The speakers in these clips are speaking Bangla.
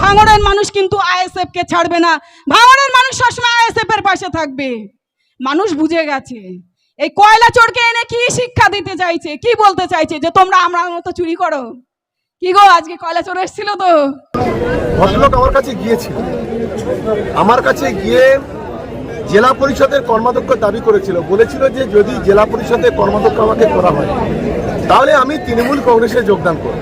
ভাঙড়ের মানুষ কিন্তু আইএসএফ কে ছাড়বে না। ভাঙড়ের মানুষ সবসময় আইএসএফ এর পাশে থাকবে। মানুষ বুঝে গেছে। এই কয়লা চোরকে এনে কি শিক্ষা দিতে চাইছে? কি বলতে চাইছে যে তোমরা আমরা মতো চুরি করো? কি গো, আজকে কয়লা চোর এসেছিল তো? ভদ্রলোক আমার কাছে গিয়েছিল। আমার কাছে গিয়ে জেলা পরিষদের কর্মাধ্যক্ষ দাবি করেছিল। বলেছিল যে যদি জেলা পরিষদের কর্মাধ্যক্ষ আমাকে করা হয়, তাহলে আমি তৃণমূল কংগ্রেসে যোগদান করব।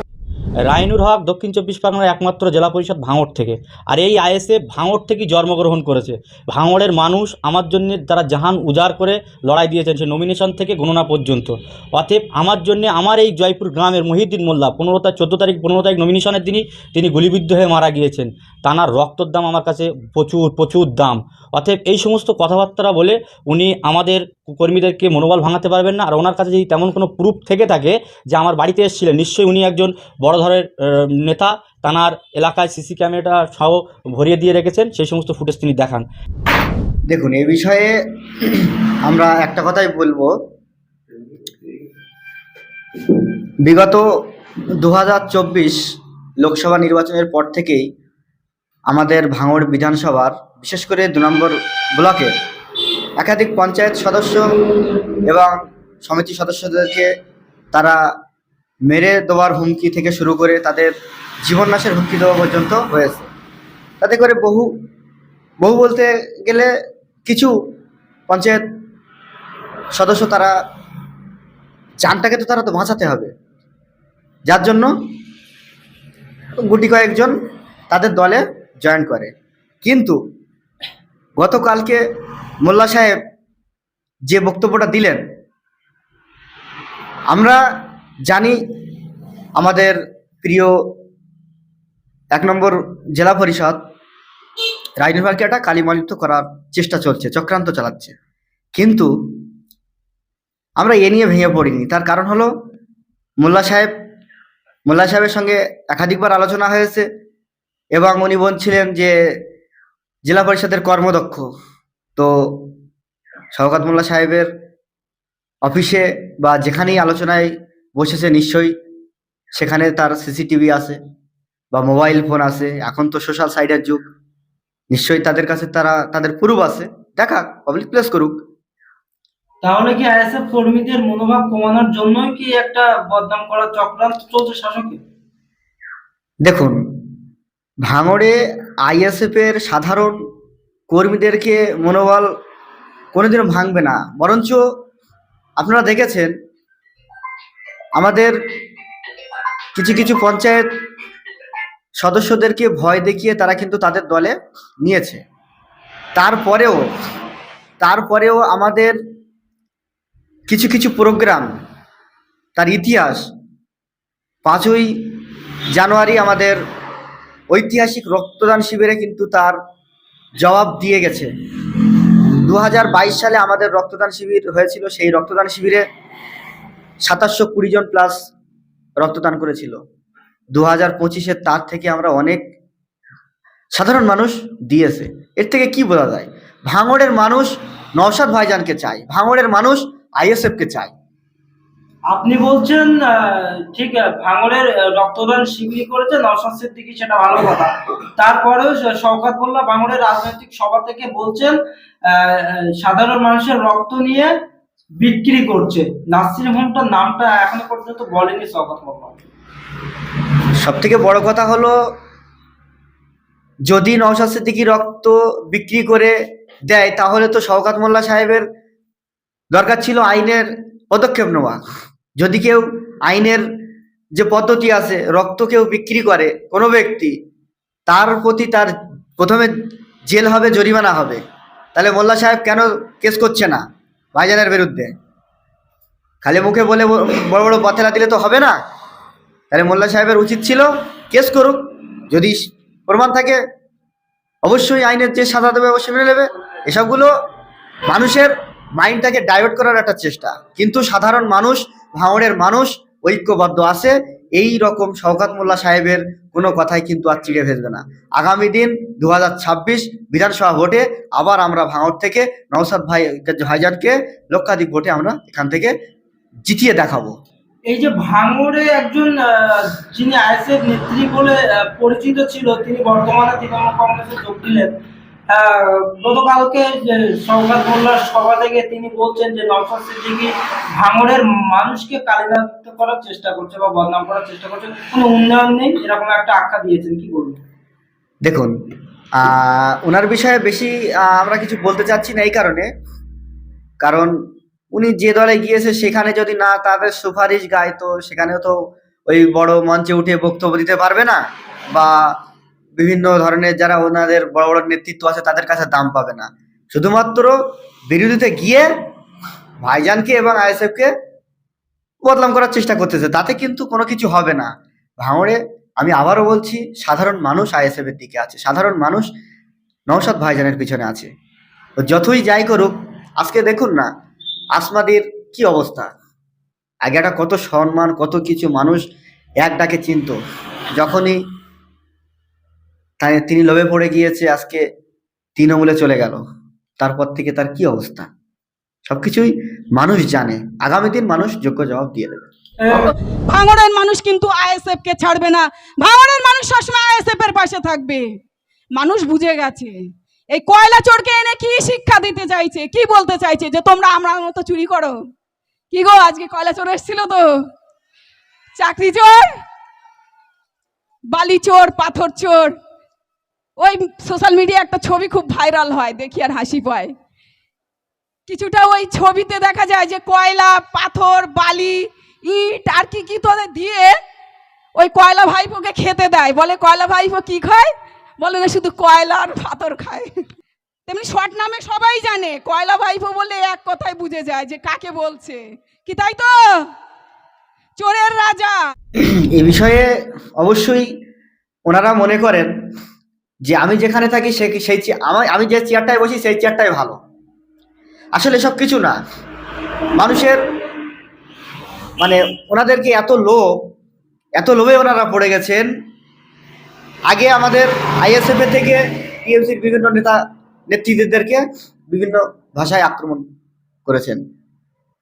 রাইনুর হক দক্ষিণ চব্বিশ পরগনার একমাত্র জেলা পরিষদ ভাঙড় থেকে। আর এই আইএসএ ভাঙড় থেকেই জন্মগ্রহণ করেছে। ভাঙড়ের মানুষ আমার জন্য তারা জাহান উজাড় করে লড়াই দিয়েছেন সে নমিনেশন থেকে গণনা পর্যন্ত। অতএব আমার জন্য আমার এই জয়পুর গ্রামের মহিউদ্দিন মোল্লা পনেরো তারিখ, চোদ্দ তারিখ, পনেরো তারিখ নমিনেশনের দিনই তিনি গুলিবিদ্ধ হয়ে মারা গিয়েছেন। তানার রক্তর দাম আমার কাছে প্রচুর প্রচুর দাম। অতএব এই সমস্ত কথাবার্তা বলে উনি আমাদের কর্মীদেরকে মনোবল ভাঙাতে পারবেন না। আর ওনার কাছে যদি তেমন কোনো প্রুফ থেকে থাকে যে আমার বাড়িতে এসেছিলেন, নিশ্চয়ই উনি একজন বড় ধরনের নেতা। তানার এলাকায় সিসি ক্যামেরাটা সহ ভরিয়ে দিয়ে রেখেছেন। সেই সমস্ত ফুটেজ তিনি দেখান। দেখুন, এ বিষয়ে আমরা একটা কথাই বলব। বিগত দু হাজার চব্বিশ লোকসভা নির্বাচনের পর থেকেই আমাদের ভাঙড় বিধানসভার, বিশেষ করে দু নম্বর ব্লকের একাধিক পঞ্চায়েত সদস্য এবং সমিতি সদস্যদেরকে তারা মেরে দেওয়ার হুমকি থেকে শুরু করে তাদের জীবননাশের হুমকি দেওয়া পর্যন্ত হয়েছে। তাতে করে বহু বহু বলতে গেলে কিছু পঞ্চায়েত সদস্য তারা জানটাকে তো তারা তো বাঁচাতে হবে। যার জন্য গুটি কয়েকজন তাদের দলে জয়েন করে। কিন্তু গতকালকে মোল্লা সাহেব যে বক্তব্যটা দিলেন, আমরা জানি আমাদের প্রিয় এক নম্বর জেলা পরিষদ রাজনীতিকে একটা কালিমালিপ্ত করার চেষ্টা চলছে, চক্রান্ত চালাচ্ছে। কিন্তু আমরা এ নিয়ে ভেঙে পড়িনি। তার কারণ হলো, মোল্লা সাহেব, মোল্লা সাহেবের সঙ্গে একাধিকবার আলোচনা হয়েছে। এবং উনি বলছিলেন যে জেলা পরিষদের কর্মদক্ষ। তো শওকাত মোল্লা সাহেবের অফিসে বা যেখানেই আলোচনায় বসেছে নিশ্চয়ই সেখানে তার সিসিটিভি আছে বা মোবাইল ফোন আছে। এখন তো সোশ্যাল সাইডের যুগ। নিশ্চয়ই তাদের কাছে তারা তাদের প্রুফ আছে। দেখা পাবলিক প্লেস করুক। তাহলে কি আইএসএফ কর্মীদের মনোভাব কমানোর জন্যই কি একটা বদনাম করা চক্রান্ত চলছে শাসকের? দেখুন ভাঙড়ে আইএসএফ এর সাধারণ কর্মীদেরকে মনোবল কোনোদিনও ভাঙবে না। বরঞ্চ আপনারা দেখেছেন, আমাদের কিছু কিছু পঞ্চায়েত সদস্যদেরকে ভয় দেখিয়ে তারা কিন্তু তাদের দলে নিয়েছে। তারপরেও তারপরেও আমাদের কিছু কিছু প্রোগ্রাম, তার ইতিহাস পাঁচই জানুয়ারি আমাদের ঐতিহাসিক রক্তদান শিবিরে কিন্তু তার জবাব দিয়ে গেছে। দু হাজার বাইশ সালে আমাদের রক্তদান শিবির হয়েছিল, সেই রক্তদান শিবিরে সাতাশশো কুড়ি জন প্লাস রক্তদান করেছিল। দু হাজার পঁচিশে তার থেকে আমরা অনেক সাধারণ মানুষ দিয়েছে। এর থেকে কি বোঝা যায়? ভাঙড়ের মানুষ নওশাদ ভাইজানকে চায়, ভাঙড়ের মানুষ আইএসএফকে চায়। আপনি বলছেন ঠিক আছে, ভাঙড়ের রক্তদান শিবির করেছে নওশাদ সিদ্দিকী সেটা ভালো কথা। তারপরেও শওকত মোল্লা ভাঙড়ের রাজনৈতিক সভা থেকে বলছেন সাধারণ মানুষের রক্ত নিয়ে বিক্রি করছে। নাসির হোমটার নামটা এখনও পর্যন্ত বলেনি শওকত মোল্লা। সব থেকে বড় কথা হলো যদি নওশাদ সিদ্দিকী রক্ত বিক্রি করে দেয় তাহলে তো শওকাত মোল্লা সাহেবের দরকার ছিল আইনের পদক্ষেপ নেওয়া। যদি কেউ আইনের যে পদ্ধতি আছে, রক্ত কেউ বিক্রি করে কোনো ব্যক্তি, তার প্রতি তার প্রথমে জেল হবে, জরিমানা হবে। তাহলে মোল্লা সাহেব কেন কেস করছে না ভাইজানের বিরুদ্ধে? খালি মুখে বলে বড় বড় পথেলা দিলে তো হবে না? তাহলে মোল্লা সাহেবের উচিত ছিল কেস করুক। যদি প্রমাণ থাকে, অবশ্যই আইনের যে সাজা দেবে, অবশ্যই মেনে নেবে। এসবগুলো মানুষের মাইন্ডটাকে ডাইভার্ট করার একটা চেষ্টা। কিন্তু সাধারণ মানুষ ভাঙড়ের মানুষ ঐক্যবদ্ধ আছে, এই রকম শওকাত মোল্লা সাহেবের কোনো কথাই কিন্তু আর চিড়ে ভেসবে না। আগামী দিন দু হাজার ছাব্বিশ বিধানসভা ভোটে আবার আমরা ভাঙড় থেকে নওসাদ ভাই ভাইজানকে লক্ষাধিক ভোটে আমরা এখান থেকে জিতিয়ে দেখাবো। এই যে ভাঙড়ে একজন যিনি আইএসএফ নেত্রী বলে পরিচিত ছিল, তিনি বর্তমানে তৃণমূল কংগ্রেসে যোগ দিলেন। গতকালকে যে সৌগাত মোল্লার সভা থেকে তিনি বলছেন যে নওশাদ সিদ্দিকী ভাঙড়ের মানুষকে কালিনালিত করার চেষ্টা করছে বা বদনাম করার চেষ্টা করছে কোনো উন্নয়ন নেই, এরকম একটা আখ্যা দিয়েছেন, কি বলবেন? দেখুন ওনার বিষয়ে বেশি আমরা কিছু বলতে চাচ্ছি না এই কারণে। কারণ উনি যে দলে গিয়েছে, সেখানে যদি না তাদের সুপারিশ গায় তো সেখানেও তো ওই বড় মঞ্চে উঠে বক্তব্য দিতে পারবে না, বা বিভিন্ন ধরনের যারা ওনাদের বড় বড় নেতৃত্ব আছে, তাদের কাছে দাম পাবে না। শুধুমাত্র বিরোধীতে গিয়ে ভাইজানকে এবং আইএসএফকে বদলাম করার চেষ্টা করতেছে, তাতে কিন্তু কোনো কিছু হবে না। ভাঙড়ে আমি আবারও বলছি, সাধারণ মানুষ আইএসএফ এর দিকে আছে। সাধারণ মানুষ নওশাদ ভাইজানের পিছনে আছে। যতই যাই করুক, আজকে দেখুন না, আসমাদির কি অবস্থা? আগে একটা কত সম্মান, কত কিছু মানুষ এক ডাকে চিনতো। যখনই তাই তিনি লোভে পড়ে গিয়েছে, আজকে তৃণমূলে চলে গেল। তারপর থেকে তার কি অবস্থা? সবকিছুই মানুষ জানে। আগামী দিন মানুষ যোগ্য জবাব দিয়ে দেবে। ভাঙড়ের মানুষ কিন্তু আইএসএফ কে ছাড়বে না। ভাঙড়ের মানুষ সবসময় আইএসএফ এর পাশে থাকবে। মানুষ বুঝে গেছে। এই কয়লা চোরকে এনে কি শিক্ষা দিতে চাইছে? কি বলতে চাইছে যে তোমরা আমরা মতো চুরি করো? কি গো, আজকে কয়লা চোর এসেছিল তো? চাকরি চোর? বালি চোর, পাথর চোর? ওই সোশ্যাল মিডিয়া একটা ছবি খুব ভাইরাল হয়, দেখি আর হাসি পায়। কিছুটা ওই ছবিতে দেখা যায় যে কয়লা, পাথর, বালি, ইট, আর কি কি তোদের দিয়ে ওই কয়লা ভাইপোকে খেতে দেয়। বলে, কয়লা ভাইপো কি খায়? বলে না শুধু কয়লা আর পাথর খায়। তেমনি শর্ট নামে সবাই জানে, কয়লা ভাইপো বলে এক কথায় বুঝে যায় যে কাকে বলছে। কি তাই তো? চোরের রাজা। এ বিষয়ে অবশ্যই ওনারা মনে করেন যে আমি যেখানে থাকি সে সেই আমার আমি যে চেয়ারটায় বসি সেই চেয়ারটাই ভালো। আসলে সব কিছু না। মানুষের মানে ওনাদেরকে এত লোভ, এত লোভে ওনারা পড়ে গেছেন। আগে আমাদের আইএসএফ থেকে টিএমসির বিভিন্ন নেতা নেতৃত্বদেরকে বিভিন্ন ভাষায় আক্রমণ করেছেন।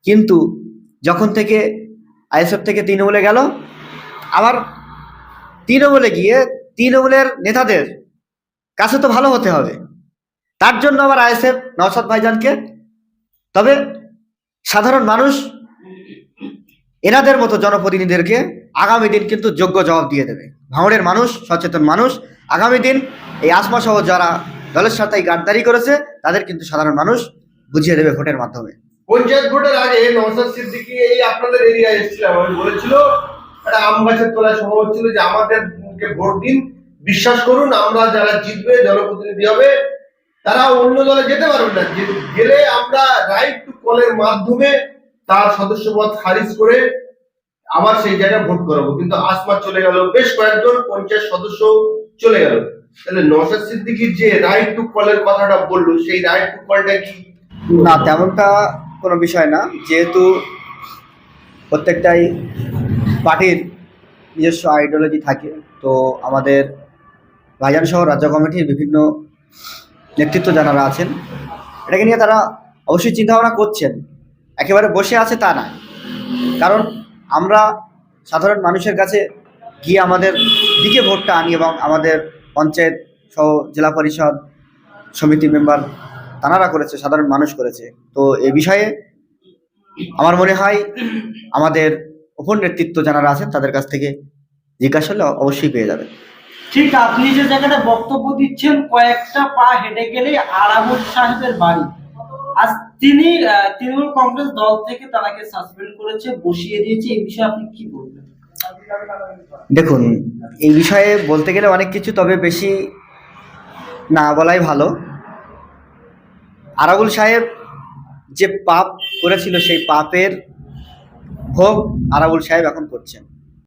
কিন্তু যখন থেকে আইএসএফ থেকে তৃণমূলে গেল, আবার তৃণমূলে গিয়ে তৃণমূলের নেতাদের কাছে তো ভালো হতে হবে। তার জন্য আবার আইএসএফ নওসাদ ভাইজানকে, তবে সাধারণ মানুষ এনাদের মতো জনপ্রতিনিধিদেরকে আগামী দিন কিন্তু যোগ্য জবাব দিয়ে দেবে। ভাঙড়ের মানুষ, সচেতন মানুষ, আগামী দিন এই আসমা সহ যারা দলের সাথে গাদ্দারি করেছে, তাদের কিন্তু সাধারণ মানুষ বুঝিয়ে দেবে ভোটের মাধ্যমে। পঞ্চায়েত ভোটের আগে নওশাদ সিদ্দিকী এই আপনাদের এরিয়ায় এসেছিলাম আমি বলেছিল একটা আম গাছের তলায় হচ্ছিল যে আমাদেরকে ভোট দিন বিশ্বাস করুন, আমরা যারা জিতবে, জনপ্রতিনিধি হবে, তারা অন্য দলে যেতে পারবে না। গেলে আমরা রাইট টু কলের মাধ্যমে তার সদস্যপদ খারিজ করে আবার সেই জায়গায় ভোট করাবো। কিন্তু আসমা চলে গেল বেশ কয়েকজন পঞ্চায়েত সদস্য চলে গেল। তাহলে নওশাদ সিদ্দিকির যে রাইট টু কলের কথাটা বলল, সেই রাইট টু কলটা কি? না, তেমনটা কোনো বিষয় না। যেহেতু প্রত্যেকটাই পার্টির নিজস্ব আইডিওলজি থাকে, তো আমাদের ভাইজান সহ রাজ্য কমিটির বিভিন্ন নেতৃত্ব যারা আছেন, এটাকে নিয়ে তারা অবশ্যই চিন্তাভাবনা করছেন। একেবারে বসে আছে তা না। কারণ আমরা সাধারণ মানুষের কাছে গিয়ে আমাদের দিকে ভোটটা আনি এবং আমাদের পঞ্চায়েত সহ জেলা পরিষদ সমিতি মেম্বার তানারা করেছে, সাধারণ মানুষ করেছে। তো এ বিষয়ে আমার মনে হয় আমাদের উপর নেতৃত্ব যারা আছেন তাদের কাছ থেকে জিজ্ঞাসা করলে অবশ্যই পেয়ে যাবে ঠিক আপনি যে জায়গাটা বক্তব্য দিচ্ছেন, কয়েকটা পা হেঁটে গেলে আরামুল সাহেবের বাড়ি। আজ তিনি তৃণমূল কংগ্রেস দল থেকে তাকে সাসপেন্ড করেছে, বসিয়ে দিয়েছে, এই বিষয়ে আপনি কি বলবেন? দেখুন, এই বিষয়ে বলতে গেলে অনেক কিছু, তবে বেশি না বলাই ভালো। আরাবুল সাহেব যে পাপ করেছিল, সেই পাপের ভোগ আরাবুল সাহেব এখন করছেন।